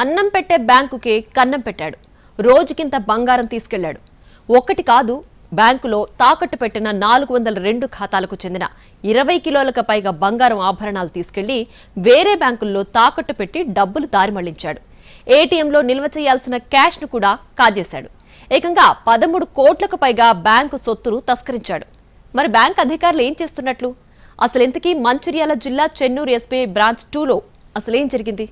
అన్నం పెట్టే బ్యాంకుకే కన్నం పెట్టాడు. రోజుకింత బంగారం తీసుకెళ్ళాడు. ఒక్కటి కాదు బ్యాంకులో తాకట్టు పెట్టిన నాలుగు వందల రెండు ఖాతాలకు చెందిన ఇరవై కిలోలకు పైగా బంగారం ఆభరణాలు తీసుకెళ్ళి వేరే బ్యాంకుల్లో తాకట్టు పెట్టి డబ్బులు దారిమళ్ళించాడు ఏటీఎంలో నిల్వ చేయాల్సిన క్యాష్ను కూడా కాజేశాడు. ఏకంగా పదమూడు కోట్లకు పైగా బ్యాంకు సొత్తును తస్కరించాడు. మరి బ్యాంక్ అధికారులు ఏం చేస్తున్నట్లు? అసలు ఇంతకీ మంచిర్యాల జిల్లా చెన్నూరు ఎస్బీఐ బ్రాంచ్ టూలో అసలేం జరిగింది?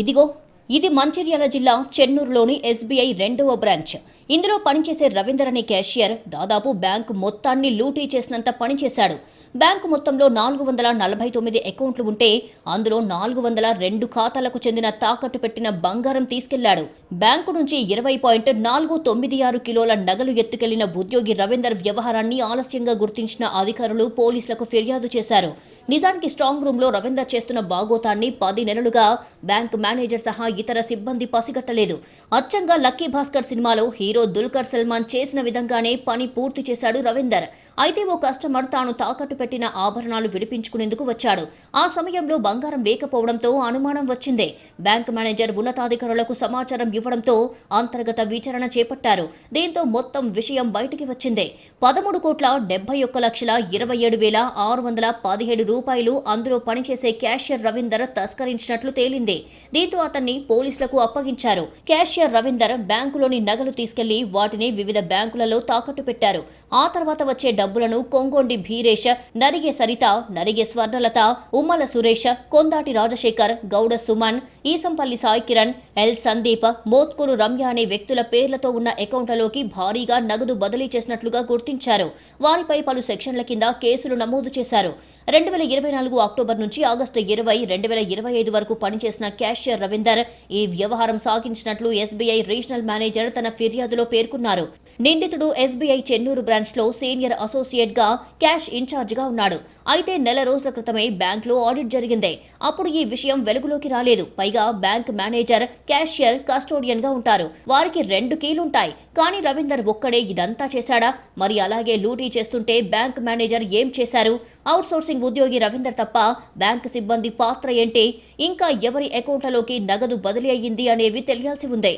ఇదిగో ఇది మంచిర్యాల జిల్లా చెన్నూరులోని ఎస్బీఐ రెండవ బ్రాంచ్. ఇందులో పనిచేసే రవీందర్ అనే క్యాషియర్ దాదాపు బ్యాంకు మొత్తాన్ని లూటీ చేసినంత పనిచేశాడు. బ్యాంకు మొత్తంలో నాలుగు వందల నలభై తొమ్మిది అకౌంట్లు ఉంటే అందులో నాలుగు వందల రెండు ఖాతాలకు చెందిన తాకట్టు పెట్టిన బంగారం తీసుకెళ్ళాడు. బ్యాంకు నుంచి ఇరవై పాయింట్ నాలుగు తొమ్మిది ఆరు కిలోల నగలు ఎత్తుకెళ్ళిన ఉద్యోగి రవీందర్ వ్యవహారాన్ని ఆలస్యంగా గుర్తించిన అధికారులు పోలీసులకు ఫిర్యాదు చేశారు. నిజానికి స్ట్రాంగ్ రూమ్లో రవీందర్ చేస్తున్న బాగోతాన్ని పది నెలలుగా బ్యాంక్ మేనేజర్ సహా ఇతర సిబ్బంది పసిగట్టలేదు. అచ్చంగా లక్కీ భాస్కర్ సినిమాలో హీరో దుల్కర్ సల్మాన్ చేసిన విధంగానే పని పూర్తి చేశాడు రవీందర్. అయితే ఓ కస్టమర్ తాను తాకట్టు పెట్టిన ఆభరణాలు విడిపించుకునేందుకు వచ్చాడు. ఆ సమయంలో బంగారం లేకపోవడంతో అనుమానం వచ్చింది. బ్యాంక్ మేనేజర్ ఉన్నతాధికారులకు సమాచారం ఇవ్వడంతో అంతర్గత విచారణ చేపట్టారు. దీంతో మొత్తం విషయం బయటికి వచ్చింది. పదమూడు కోట్ల డెబ్బై ఒక్క లక్షల ఇరవై ఏడు వేల ఆరు వందల పదిహేడు రూపాయలు అందులో పనిచేసే క్యాషియర్ రవీందర్ తస్కరించినట్లు తేలింది. దీంతో అతన్ని పోలీసులకు అప్పగించారు. క్యాషియర్ రవీందర్ బ్యాంకులోని నగలు తీసుకెళ్ళి వాటిని వివిధ బ్యాంకులలో తాకట్టు పెట్టారు. ఆ తర్వాత వచ్చే డబ్బులను కొంగొండి భీరేష్ నరిగే సరిత నరిగే స్వర్ణలత ఉమ్మల సురేష్ కొందాటి రాజశేఖర్ గౌడ సుమన్ ఈసంపల్లి సాయి కిరణ్ ఎల్ సందీప్ మోత్కూరు రమ్య అనే వ్యక్తుల పేర్లతో ఉన్న అకౌంట్లలోకి భారీగా నగదు బదిలీ చేసినట్లుగా గుర్తించారు. వారిపై పలు సెక్షన్ల కింద కేసులు నమోదు చేశారు. రెండు వేల ఇరవై నాలుగు అక్టోబర్ నుంచి ఆగస్టు ఇరవై రెండు వేల ఇరవై ఐదు వరకు పనిచేసిన క్యాషియర్ రవీందర్ ఈ వ్యవహారం సాగించినట్లు ఎస్బీఐ రీజనల్ మేనేజర్ తన ఫిర్యాదులో పేర్కొన్నారు. నిందితుడు ఎస్బీఐ చెన్నూరు బ్రాంచ్లో సీనియర్ అసోసియేట్గా క్యాష్ ఇన్ఛార్జ్గా ఉన్నాడు. అయితే నెల రోజుల క్రితమే బ్యాంక్లో ఆడిట్ జరిగింది. అప్పుడు ఈ విషయం వెలుగులోకి రాలేదు. పైగా బ్యాంక్ మేనేజర్ క్యాషియర్ కస్టోడియన్గా ఉంటారు. వారికి రెండు కీలుంటాయి. కానీ రవీందర్ ఒక్కడే ఇదంతా చేశాడా? మరి అలాగే లూటీ చేస్తుంటే బ్యాంక్ మేనేజర్ ఏం చేశారు? అవుట్ సోర్సింగ్ ఉద్యోగి రవీందర్ తప్ప బ్యాంక్ సిబ్బంది పాత్ర ఏంటి? ఇంకా ఎవరి అకౌంట్లలోకి నగదు బదిలీ అయ్యింది అనేవి తెలియాల్సి ఉంది.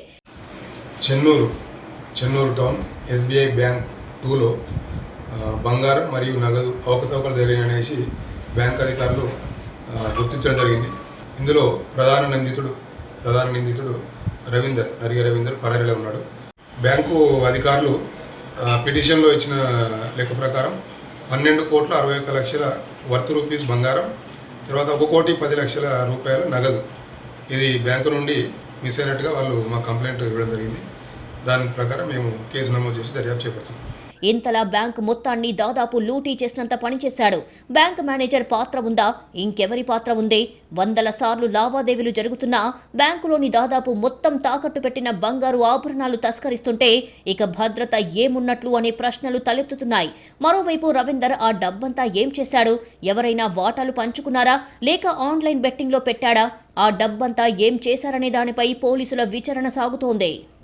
Chennur Chennur town SBI bank టూలో బంగారం మరియు నగదు అవకతవకలు జరిగాయనేసి బ్యాంక్ అధికారులు గుర్తించడం జరిగింది. ఇందులో ప్రధాన నిందితుడు ప్రధాన నిందితుడు రవీందర్ నరిగ రవీందర్ పడరిలో ఉన్నాడు. బ్యాంకు అధికారులు పిటిషన్లో ఇచ్చిన లెక్క ప్రకారం పన్నెండు కోట్ల అరవై ఒక్క లక్షల వర్త్ రూపీస్ బంగారం తర్వాత ఒక కోటి పది లక్షల రూపాయల నగదు. ఇది బ్యాంకు నుండి మిస్ అయినట్టుగా వాళ్ళు మా కంప్లైంట్ ఇవ్వడం జరిగింది. దాని ప్రకారం మేము కేసు నమోదు చేసి దర్యాప్తు చేపడుతున్నాం. ఇంతలా బ్యాంక్ మొత్తాన్ని దాదాపు లూటీ చేసినంత పనిచేశాడు బ్యాంక్ మేనేజర్ పాత్ర ఉందా? ఇంకెవరి పాత్ర ఉంది? వందల సార్లు లావాదేవీలు జరుగుతున్నా బ్యాంకులోని దాదాపు మొత్తం తాకట్టు పెట్టిన బంగారు ఆభరణాలు తస్కరిస్తుంటే ఇక భద్రత ఏమున్నట్లు అనే ప్రశ్నలు తలెత్తుతున్నాయి. మరోవైపు రవీందర్ ఆ డబ్బంతా ఏం చేశాడు? ఎవరైనా వాటాలు పంచుకున్నారా? లేక ఆన్లైన్ బెట్టింగ్లో పెట్టాడా? ఆ డబ్బంతా ఏం చేశారనే దానిపై పోలీసుల విచారణ సాగుతోంది.